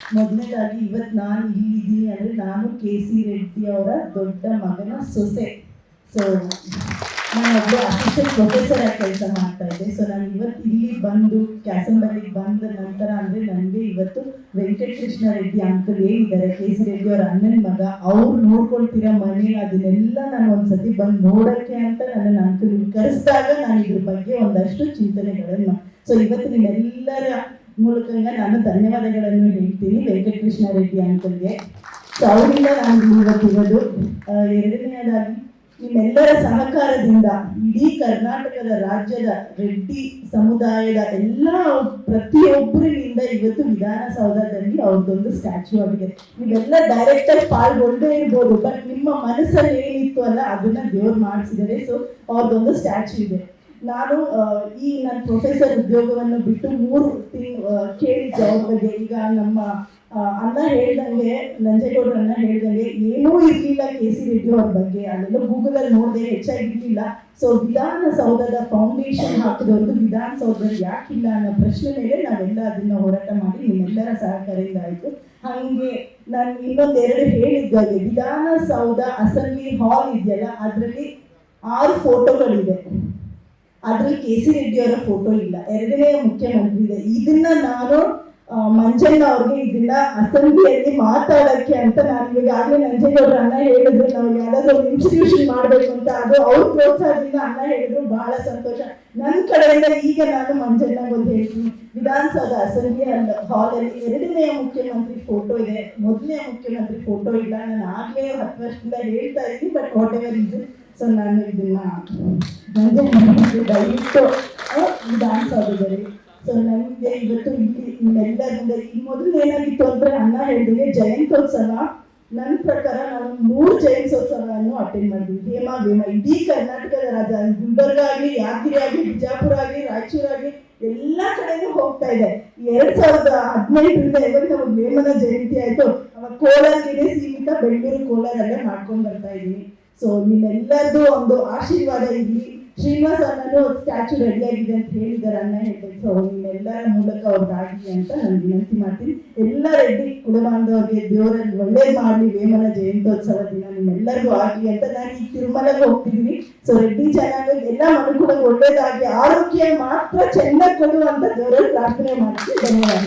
ಮೊದಲನೇದಾಗಿ ಇವತ್ತು ನಾನು ಇಲ್ಲಿದ್ದೀನಿ ಅಂದರೆ ನಾನು ಕೆ ಸಿ ರೆಡ್ಡಿ ಅವರ ದೊಡ್ಡ ಮಗನ ಸೊಸೆ. ಸೊ ನಾನು ಒಬ್ಬ ಅಸಿಸ್ಟೆಂಟ್ ಪ್ರೊಫೆಸರ್ ಆಗಿ ಕೆಲಸ ಮಾಡ್ತಾ ಇದ್ದೆ. ಸೊ ನಾನು ಇವತ್ತು ಇಲ್ಲಿ ಬಂದು ಕ್ಯಾಸಂಬಲ್ಲಿಗೆ ಬಂದ ನಂತರ ಅಂದರೆ ನನಗೆ ಇವತ್ತು ವೆಂಕಟಕೃಷ್ಣ ರೆಡ್ಡಿ ಅಂಕಲ್ ಏನಿದ್ದಾರೆ ಕೆ ಸಿ ರೆಡ್ಡಿ ಅವರ ಅಣ್ಣನ ಮಗ, ಅವ್ರು ನೋಡ್ಕೊಳ್ತಿರೋ ಮನೆ ಅದನ್ನೆಲ್ಲ ನಾನು ಒಂದ್ಸತಿ ಬಂದು ನೋಡೋಕ್ಕೆ ಅಂತ ನನ್ನ ಅಂಕಲ್ ಕರೆಸಿದಾಗ ನಾನು ಇದ್ರ ಬಗ್ಗೆ ಒಂದಷ್ಟು ಚಿಂತನೆಗಳನ್ನು. ಸೊ ಇವತ್ತು ನಿಮ್ಮೆಲ್ಲರ ಮೂಲಕಂಗ ನಾನು ಧನ್ಯವಾದಗಳನ್ನು ಹೇಳ್ತೀನಿ. ವೆಂಕಟಕೃಷ್ಣ ರೆಡ್ಡಿ ಅಂಕಲ್ಗೆ. ಸೊ ಅವರಿಂದ ನಾನು ಇವತ್ತಿರೋದು ಎರಡನೆಯದಾಗಿ ನಿಮ್ಮೆಲ್ಲರ ಸಹಕಾರದಿಂದ ಇಡೀ ಕರ್ನಾಟಕದ ರಾಜ್ಯದ ರೆಡ್ಡಿ ಸಮುದಾಯದ ಎಲ್ಲ ಪ್ರತಿಯೊಬ್ಬರಿಂದ ಇವತ್ತು ವಿಧಾನಸೌಧದಲ್ಲಿ ಅವ್ರದ್ದೊಂದು ಸ್ಟ್ಯಾಚ್ಯೂ ಆಗಿದೆ. ನೀವೆಲ್ಲ ಡೈರೆಕ್ಟ್ ಆಗಿ ಪಾಲ್ಗೊಂಡೇ ಇರ್ಬೋದು ಬಟ್ ನಿಮ್ಮ ಮನಸ್ಸಲ್ಲಿ ಏನಿತ್ತು ಅಲ್ಲ, ಅದನ್ನ ದೇವ್ರು ಮಾಡಿಸಿದರೆ ಸೊ ಅವ್ರದ್ದೊಂದು ಸ್ಟ್ಯಾಚ್ಯೂ ಇದೆ. ನಾನು ಈ ನನ್ನ ಪ್ರೊಫೆಸರ್ ಉದ್ಯೋಗವನ್ನು ಬಿಟ್ಟು ಮೂರು ತಿಂಗ್ ಬಗ್ಗೆ ಈಗ ನಮ್ಮ ಅನ್ನ ಹೇಳ್ದಂಗೆ ನಂಜೇಗೌಡರನ್ನ ಹೇಳ್ದಂಗೆ ಏನೂ ಇರಲಿಲ್ಲ ಕೆ ಸಿ ರೆಡ್ಡಿ ಅವ್ರ ಬಗ್ಗೆ. ಅಲ್ಲೆಲ್ಲ ಗೂಗಲಲ್ಲಿ ನೋಡಿದೆ ಹೆಚ್ಚಾಗಿರ್ಲಿಲ್ಲ. ಸೊ ವಿಧಾನಸೌಧದ ಫೌಂಡೇಶನ್ ಹಾಕಿದವರು ವಿಧಾನಸೌಧದಲ್ಲಿ ಯಾಕಿಲ್ಲ ಅನ್ನೋ ಪ್ರಶ್ನೆ ಮೇಲೆ ನಾವೆಲ್ಲ ಅದನ್ನ ಹೋರಾಟ ಮಾಡಿ ನಿಮ್ಮೆಲ್ಲರ ಸಹಕಾರದಿಂದ ಆಯಿತು. ಹಾಗೆ ನಾನು ಇನ್ನೊಂದೆರಡು ಹೇಳಿದ್ದಾಗೆ ವಿಧಾನಸೌಧ ಅಸೆಂಬ್ಲಿ ಹಾಲ್ ಇದೆಯಲ್ಲ, ಅದರಲ್ಲಿ ಆರು ಫೋಟೋಗಳಿದೆ. ಅದ್ರಲ್ಲಿ ಕೆ ಸಿ ರೆಡ್ಡಿ ಅವರ ಫೋಟೋ ಇಲ್ಲ. ಎರಡನೇ ಮುಖ್ಯಮಂತ್ರಿ ಇದೆ. ಇದನ್ನ ನಾನು ಮಂಜಣ್ಣ ಅವ್ರಿಗೆ ಇದನ್ನ ಅಸೆಂಬ್ಲಿಯಲ್ಲಿ ಮಾತಾಡಕ್ಕೆ ಅಂತ ನಾನು ಈಗಾಗಲೇ ನಂಜೇಗೌಡರ ಅಣ್ಣ ಹೇಳಿದ್ರು. ನಾವು ಯಾವ್ದಾದ್ರು ಒಂದು ಇನ್ಸ್ಟಿಟ್ಯೂಷನ್ ಮಾಡ್ಬೇಕು ಅಂತ ಅದು ಅವ್ರ ಪ್ರೋತ್ಸಾಹದಿಂದ ಅಣ್ಣ ಹೇಳಿದ್ರು. ಬಹಳ ಸಂತೋಷ. ನನ್ನ ಕಡೆಯಿಂದ ಈಗ ನಾನು ಮಂಜಣ್ಣ ಒಂದು ಹೇಳ್ತೀನಿ. ವಿಧಾನಸೌಧ ಅಸೆಂಬ್ಲಿ ಹಾಲ್ ಅಲ್ಲಿ ಎರಡನೇ ಮುಖ್ಯಮಂತ್ರಿ ಫೋಟೋ ಇದೆ. ಮೊದಲನೇ ಮುಖ್ಯಮಂತ್ರಿ ಫೋಟೋ ಇಲ್ಲ. ನಾನು ಆಗ್ಲೇ ಹತ್ತು ವರ್ಷದಿಂದ ಹೇಳ್ತಾ ಇದ್ದೀನಿ ಬಟ್ ವಾಟ್ ಎವರ್ ಇದು ಸೊ ನಾನು ಇದನ್ನ ಮಂಜಣ್ಣ ದಯವಿಟ್ಟು ವಿಧಾನಸೌಧದಲ್ಲಿ ಸೊ ನನಗೆ ಇವತ್ತು ಇಲ್ಲಿ ನಿಮ್ಮೆಲ್ಲರಿಂದ ಈ ಮೊದಲು ಏನಾಗಿತ್ತು ಅಂದ್ರೆ ಅನ್ನ ಹೇಳಿದ್ರೆ ಜಯಂತ್ಯೋತ್ಸವ. ನನ್ನ ಪ್ರಕಾರ ನಾನು ಮೂರು ಜಯಂತ್ಯೋತ್ಸವವನ್ನು ಅಟೆಂಡ್ ಮಾಡಿದ್ವಿ. ಹೇಮಾ ವೇಮ ಇಡೀ ಕರ್ನಾಟಕದ ರಾಜ ಗುಲ್ಬರ್ಗ ಆಗಲಿ, ಯಾದಗಿರಿ ಆಗಲಿ, ಬಿಜಾಪುರ ಆಗಲಿ, ರಾಯಚೂರು ಆಗಲಿ, ಎಲ್ಲ ಕಡೆನೂ ಹೋಗ್ತಾ ಇದೆ. ಎರಡ್ ಸಾವಿರದ ಹದಿನೆಂಟರಿಂದ ಯಾವಾಗ ನಮಗೆ ವೇಮನ ಜಯಂತಿ ಆಯ್ತು. ಅವಾಗ ಕೋಲಾರಕ್ಕೆ ಸೀಮಿತ ಬೆಂಗಳೂರು ಕೋಲಾರಲ್ಲೇ ಮಾಡ್ಕೊಂಡು ಬರ್ತಾ ಇದ್ದೀನಿ. ಸೊ ನಿಮ್ಮೆಲ್ಲರದ್ದು ಒಂದು ಆಶೀರ್ವಾದ ಇರಲಿ. ಶ್ರೀನಿವಾಸ್ ಅಣ್ಣನು ಸ್ಟ್ಯಾಚು ರೆಡಿ ಆಗಿದೆ ಅಂತ ಹೇಳಿದ್ದಾರೆ ಅಣ್ಣ ಹೇಳ್ತಾರೆ ಸೊ ನಿಮ್ಮೆಲ್ಲರ ಮೂಲಕ ಅವ್ರದ್ದಾಗಲಿ ಅಂತ ನಾನು ವಿನಂತಿ ಮಾಡ್ತೀನಿ. ಎಲ್ಲ ರೆಡ್ಡಿ ಕುಲಬಾಂಧವರಿಗೆ ದೇವರಲ್ಲಿ ಒಳ್ಳೇದು ಮಾಡಲಿ. ವೇಮನ ಜಯಂತ್ಯೋತ್ಸವ ದಿನ ನಿಮ್ಮೆಲ್ಲರಿಗೂ ಆಗಲಿ ಅಂತ ನಾನು ಈ ತಿರುಮಲಗೆ ಹೋಗ್ತಿದ್ದೀನಿ. ಸೊ ರೆಡ್ಡಿ ಚೆನ್ನಾಗಿ ಎಲ್ಲ ಮನುಕುಲಕ್ಕೆ ಒಳ್ಳೇದಾಗಿ ಆರೋಗ್ಯ ಮಾತ್ರ ಚೆನ್ನಾಗಿ ಕೊಡುವಂತ ದೇವರಲ್ಲಿ ಪ್ರಾರ್ಥನೆ ಮಾಡ್ತೀನಿ. ಧನ್ಯವಾದ